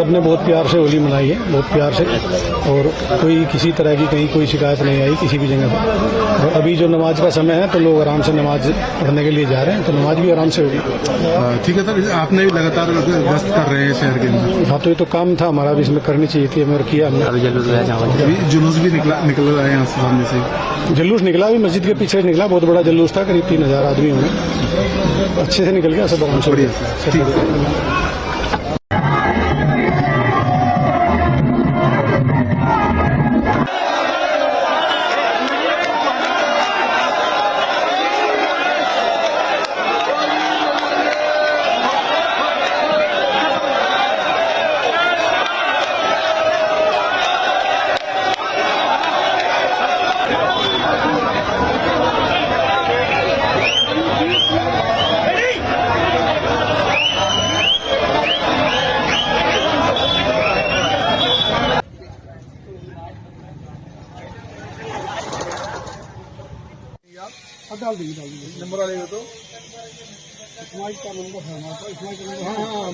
सबने बहुत प्यार से होली मनाई है बहुत प्यार से। और कोई किसी तरह की कहीं कोई शिकायत नहीं आई किसी भी जगह पर। और अभी जो नमाज़ का समय है तो लोग आराम से नमाज़ पढ़ने के लिए जा रहे हैं तो नमाज़ भी आराम से होगी। हाँ, ठीक है सर आपने भी लगातार गश्त कर रहे हैं शहर के अंदर। हाँ तो ये तो काम था हमारा भी इसमें करनी चाहिए थी हमें और किया हमने। जुलूस भी निकला निकल रहा है यहाँ सामने से। जुलूस निकला भी मस्जिद के पीछे निकला बहुत बड़ा जुलूस था करीब तीन हज़ार आदमी होंगे। अच्छे से निकल गया सब डाल देंगे डाल देंगे। नंबर वाले तो? इस्माइल का नंबर है इस्माइल का नंबर हाँ। हाँ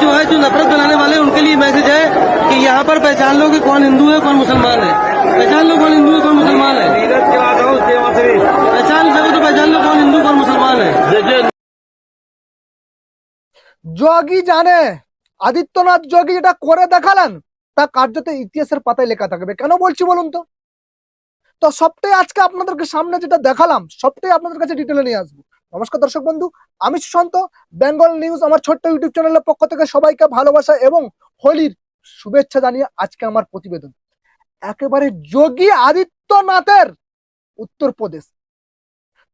जो है जो नफरत बनाने वाले उनके लिए मैसेज है। कि यहाँ पर पहचान लो कि कौन हिंदू है कौन मुसलमान है पहचान लो कौन हिंदू है कौन मुसलमान है पहचान सको तो पहचान लो कौन हिंदू कौन मुसलमान है যোগী জানে আদিত্যনাথ যোগী যেটা করে দেখালেন তা কার্যত ইতিহাসের পাতায় লেখা থাকবে কেন বলছি বলুন তো তো সবটাই আজকে আপনাদেরকে সামনে যেটা দেখালাম সবটাই আপনাদের কাছে ডিটেলে নিয়ে আসবো নমস্কার দর্শক বন্ধু আমি সুশান্ত বেঙ্গল নিউজ আমার ছোট্ট ইউটিউব চ্যানেলের পক্ষ থেকে সবাইকে ভালোবাসা এবং হোলির শুভেচ্ছা জানিয়ে আজকে আমার প্রতিবেদন। একেবারে যোগী আদিত্যনাথের উত্তরপ্রদেশ।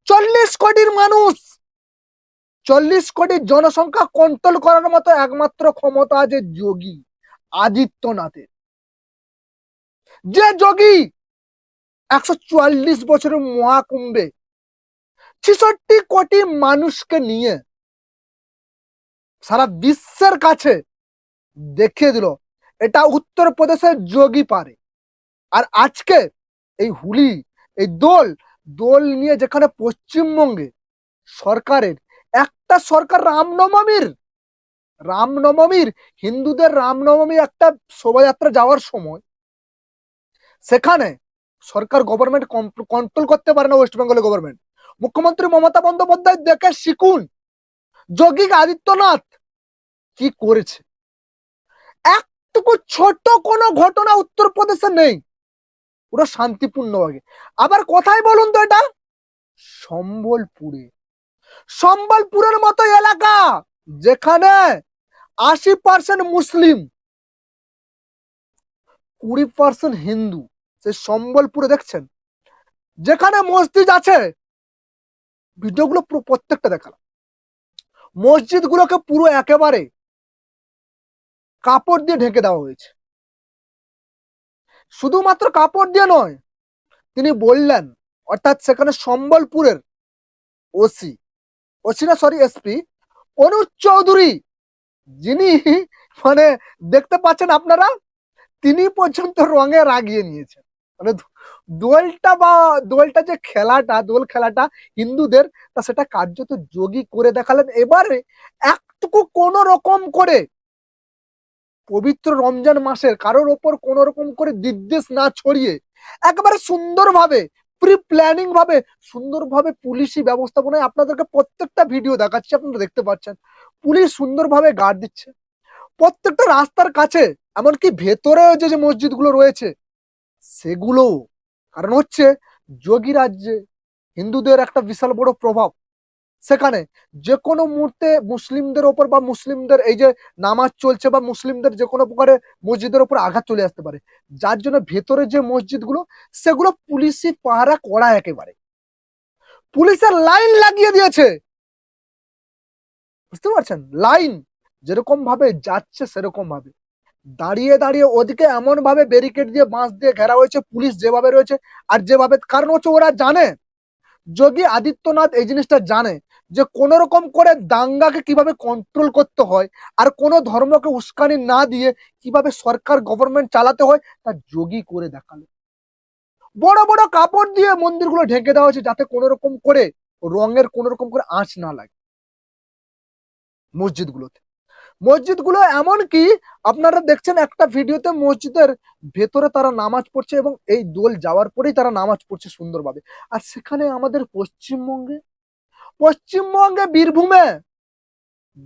চল্লিশ কোটির মানুষ, চল্লিশ কোটি জনসংখ্যা কন্ট্রোল করার মতো একমাত্র ক্ষমতা আছে যোগী আদিত্যনাথের। যে যোগী একশো চুয়াল্লিশ বছরের মহাকুম্ভে ছেষট্টি কোটি মানুষকে নিয়ে সারা বিশ্বের কাছে দেখিয়ে দিল এটা উত্তরপ্রদেশের যোগী পারে। আর আজকে এই হুলি, এই দোল দোল নিয়ে যেখানে পশ্চিমবঙ্গে সরকারের, একটা সরকার রামনবমীর রামনবমীর, হিন্দুদের রামনবমী একটা শোভাযাত্রা যাওয়ার সময় সেখানে সরকার গভর্নমেন্ট কন্ট্রোল করতে পারে না ওয়েস্ট বেঙ্গলের গভর্নমেন্ট মুখ্যমন্ত্রী মমতা বন্দ্যোপাধ্যায় দেখে শিখুন, যোগী আদিত্যনাথ কি করেছে। একটুকু ছোট কোনো ঘটনা উত্তরপ্রদেশে নেই। পুরো শান্তিপূর্ণভাবে। আবার কোথায় বলুন তো এটা? সম্বলপুরে। সম্বলপুরের মতো এলাকা যেখানে আশি পার্সেন্ট মুসলিম, কুড়ি পার্সেন্ট হিন্দু। সে সম্বলপুরে দেখছেন? যেখানে মসজিদ আছে, ভিডিওগুলো পুরো প্রত্যেকটা দেখালাম। মসজিদ গুলোকে পুরো একেবারে কাপড় দিয়ে ঢেকে দেওয়া হয়েছে। শুধুমাত্র কাপড় দিয়ে নয়, তিনি বললেন, অর্থাৎ সেখানে সম্বলপুরের ওসি ওসি না সরি এসপি অনুজ চৌধুরী, যিনি মানে দেখতে পাচ্ছেন আপনারা, তিনি পর্যন্ত রঙে রাগিয়ে নিয়েছেন। মানে দোলটা বা দোলটা যে খেলাটা, দোল খেলাটা হিন্দুদের, তা সেটা কার্যত যোগী করে দেখালেন। এবারে একটুকু কোন রকম করে পবিত্র রমজান মাসের কারোর ওপর কোন রকম করে নির্দেশ না ছড়িয়ে একেবারে সুন্দরভাবে প্রি প্ল্যানিং ভাবে, সুন্দরভাবে পুলিশি ব্যবস্থাপনায় আপনাদেরকে প্রত্যেকটা ভিডিও দেখাচ্ছি, আপনারা দেখতে পাচ্ছেন। পুলিশ সুন্দরভাবে গার্ড দিচ্ছে। প্রত্যেকটা রাস্তার কাছে, এমনকি ভেতরেও যে যে মসজিদগুলো রয়েছে সেগুলো কারণ হচ্ছে, যোগী রাজ্যে হিন্দুদের একটা বিশাল বড় প্রভাব। সেখানে যে কোনো মুহূর্তে মুসলিমদের ওপর বা মুসলিমদের এই যে নামাজ চলছে বা মুসলিমদের যে কোনো প্রকারে মসজিদের ওপর আঘাত চলে আসতে পারে, যার জন্য ভেতরে যে মসজিদগুলো, সেগুলো পুলিশি পাহারা করা একেবারে। পুলিশের লাইন লাগিয়ে দিয়েছে। বুঝতে পারছেন? লাইন যেরকম ভাবে যাচ্ছে সেরকম ভাবে। দাঁড়িয়ে দাঁড়িয়ে ওদিকে এমন ভাবে ব্যারিকেড দিয়ে বাঁশ দিয়ে ঘেরা হয়েছে, পুলিশ যেভাবে রয়েছে আর যেভাবে, কারণ হচ্ছে ওরা জানে। যোগী আদিত্যনাথ এই জিনিসটা জানে। যে কোন রকম করে দাঙ্গাকে কীভাবে কন্ট্রোল করতে হয় আর কোন ধর্মকে উস্কানি না দিয়ে কীভাবে সরকার গভর্নমেন্ট চালাতে হয় তা যোগী করে দেখাল। বড় বড় কাপড় দিয়ে মন্দিরগুলো ঢেকে দেওয়া হয়েছে যাতে কোন রকম করে রঙের কোন রকম করে আঁচ না লাগে। মসজিদগুলোতে। মসজিদগুলো এমন কি আপনারা দেখছেন একটা ভিডিওতে মসজিদের ভেতরে তারা নামাজ পড়ছে এবং এই দোল যাওয়ার পরেই তারা নামাজ পড়ছে সুন্দরভাবে। আর সেখানে আমাদের পশ্চিমবঙ্গে পশ্চিমবঙ্গে বীরভূমে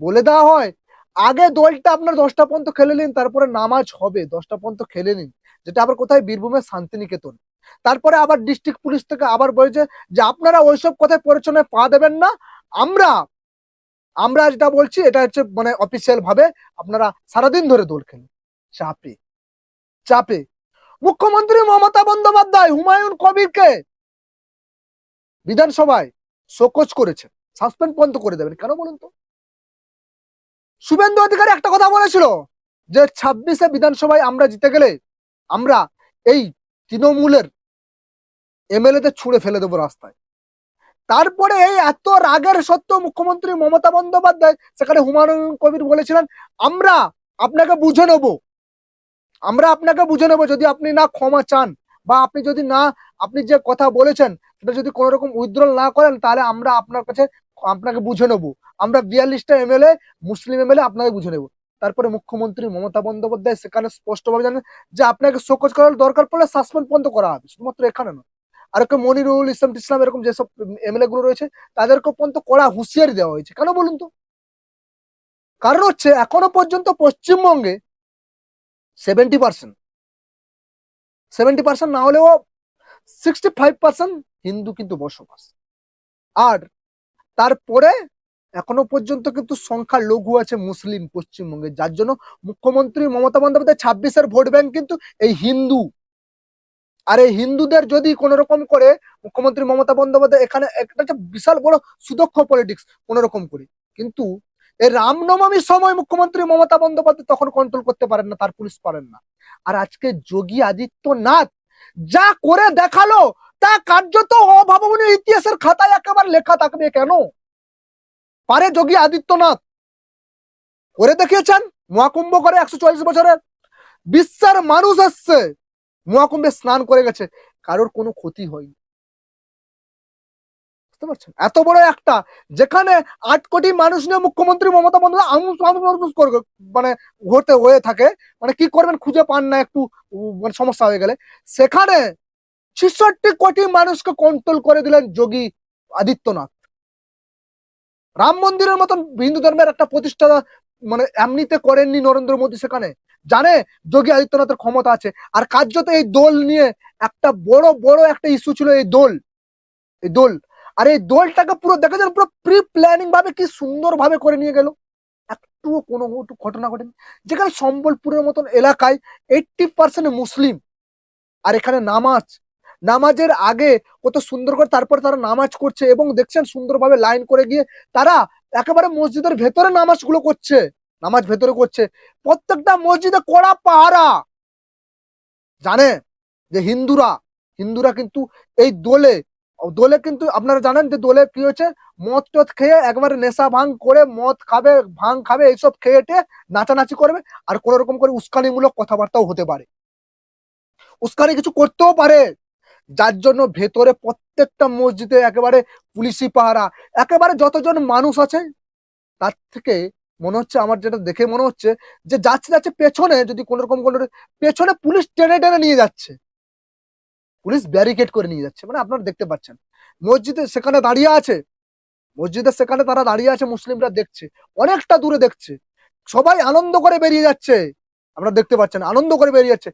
বলে দেওয়া হয়, আগে দোলটা আপনার দশটা পর্যন্ত খেলে নিন, তারপরে নামাজ হবে, দশটা পর্যন্ত খেলে নিন। যেটা আবার কোথায়? বীরভূমের শান্তিনিকেতন। তারপরে আবার ডিস্ট্রিক্ট পুলিশ থেকে আবার বলেছে যে, আপনারা ওইসব কথায় পরিচনায় পা দেবেন না। আমরা আমরা যেটা বলছি, এটা হচ্ছে মানে অফিসিয়াল ভাবে আপনারা সারাদিন ধরে দোল খেলেন। চাপে চাপে। মুখ্যমন্ত্রী মমতা বন্দ্যোপাধ্যায় হুমায়ুন কবিরকে বিধানসভায় শোকজ করেছেন, সাসপেন্ড পর্যন্ত করে দেবেন, কেন বলুন তো? শুভেন্দু অধিকারী একটা কথা বলেছিল যে ছাব্বিশে বিধানসভায় আমরা জিতে গেলে আমরা এই তৃণমূলের এমএলএ তে ছুঁড়ে ফেলে দেবো রাস্তায়। তারপরে এই এত রাগের সত্ত্বেও মুখ্যমন্ত্রী মমতা বন্দ্যোপাধ্যায়, সেখানে হুমায়ুন কবির বলেছিলেন, আমরা আপনাকে বুঝে নেব। আমরা আপনাকে বুঝে নেব যদি আপনি না ক্ষমা চান। বা আপনি যদি না, আপনি যে কথা বলেছেন, সেটা যদি কোনো রকম উইথড্রল না করেন, তাহলে আমরা আপনার কাছে, আপনাকে বুঝে নেব। আমরা বিয়াল্লিশটা এমএলএ মুসলিম এমএলএ আপনাকে বুঝে নেব। তারপরে মুখ্যমন্ত্রী মমতা বন্দ্যোপাধ্যায় সেখানে স্পষ্টভাবে জানেন যে আপনাকে শোকজ করার দরকার পড়লে সাসপেন্ড পর্যন্ত করা হবে, শুধুমাত্র এখানে নয়। আর একটা মনিরুল ইসলাম ইসলাম এরকম যেসব এমএলএ গুলো রয়েছে তাদেরকে পর্যন্ত কড়া হুঁশিয়ারি দেওয়া হয়েছে। কেন বলুন তো? কারণ হচ্ছে, এখনও পর্যন্ত পশ্চিমবঙ্গে সেভেন্টি পার্সেন্ট সেভেন্টি পার্সেন্ট না হলেও সিক্সটি ফাইভ পার্সেন্ট হিন্দু কিন্তু বসবাস। আর তারপরে এখনও পর্যন্ত কিন্তু সংখ্যা লঘু আছে মুসলিম পশ্চিমবঙ্গে যার জন্য মুখ্যমন্ত্রী মমতা বন্দ্যোপাধ্যায় ছাব্বিশের ভোট ব্যাংক কিন্তু এই হিন্দু। আর এই হিন্দুদের যদি কোন রকম করে মুখ্যমন্ত্রী মমতা বন্দ্যোপাধ্যায় এখানে একটা বিশাল বড় সুদক্ষ পলিটিক্স কোন রকম করে। কিন্তু এই রামনবমীর সময় মুখ্যমন্ত্রী মমতা বন্দ্যোপাধ্যায় তখন কন্ট্রোল করতে পারেন না, তার পুলিশ পারেন না। আর আজকে যোগী আদিত্যনাথ যা করে দেখাল, তা কার্যত অভাবনীয় ইতিহাসের খাতায় একেবারে লেখা থাকবে কেন? পারে যোগী আদিত্যনাথ। করে দেখিয়েছেন, মহাকুম্ভ করে একশো চল্লিশ বছরের। বিশ্বের মানুষ এসছে, মহাকুম্ভে স্নান করে গেছে, কারোর কোনো ক্ষতি হয়নি। বুঝতে পারছেন? এত বড় একটা, যেখানে আট কোটি মানুষ নিয়ে মুখ্যমন্ত্রী মমতা বন্দ্যোপাধ্যায় মানে হতে, হয়ে থাকে। মানে কি করবেন? খুঁজে পান না একটু মানে সমস্যা হয়ে গেলে। সেখানে ছিষট্টি কোটি মানুষকে কন্ট্রোল করে দিলেন যোগী আদিত্যনাথ। রাম মন্দিরের মতন হিন্দু ধর্মের একটা প্রতিষ্ঠা মানে এমনিতে করেননি নরেন্দ্র মোদী সেখানে। জানে যোগী আদিত্যনাথের ক্ষমতা আছে। আর কার্যত এই দোল নিয়ে একটা বড় বড় একটা ইস্যু ছিল এই দোল। এই দোল। আর এই দোলটাকে পুরো দেখা যায় পুরো প্রি প্ল্যানিং ভাবে কি সুন্দর ভাবে করে নিয়ে গেল। একটুও কোনো ঘটনা ঘটেনি। যেখানে সম্বলপুরের মতন এলাকায় এইটটি পার্সেন্ট মুসলিম। আর এখানে নামাজ। নামাজের আগে কত সুন্দর করে তারপর তারা নামাজ করছে এবং দেখছেন সুন্দরভাবে লাইন করে গিয়ে তারা একেবারে মসজিদের ভেতরে নামাজগুলো করছে। নামাজ ভেতরে করছে। প্রত্যেকটা মসজিদে কড়া পাহারা। জানে যে হিন্দুরা হিন্দুরা কিন্তু এই দোলে দোলে কিন্তু আপনারা জানেন যে দোলে কি হচ্ছে মদ টদ খেয়ে একবারে নেশা ভাঙ করে মদ খাবে, ভাঙ খাবে, এইসব খেয়ে টেয়ে নাচানাচি করবে আর কোন রকম করে উস্কানিমূলক কথাবার্তাও হতে পারে। উস্কানি কিছু করতেও পারে। যার জন্য ভেতরে প্রত্যেকটা মসজিদে একেবারে পুলিশি পাহারা, একেবারে যতজন মানুষ আছে, তার থেকে মনে হচ্ছে আমার যেটা দেখে মনে হচ্ছে যে যাচ্ছে যাচ্ছে পেছনে যদি কোন রকম কোন পেছনে পুলিশ টেনে টেনে নিয়ে যাচ্ছে। পুলিশ ব্যারিকেড করে নিয়ে যাচ্ছে মানে আপনারা দেখতে পাচ্ছেন। মসজিদে সেখানে দাঁড়িয়ে আছে মসজিদের সেখানে তারা দাঁড়িয়ে আছে, মুসলিমরা দেখছে, অনেকটা দূরে দেখছে। সবাই আনন্দ করে বেরিয়ে যাচ্ছে। আপনারা দেখতে পাচ্ছেন, আনন্দ করে বেরিয়ে যাচ্ছে।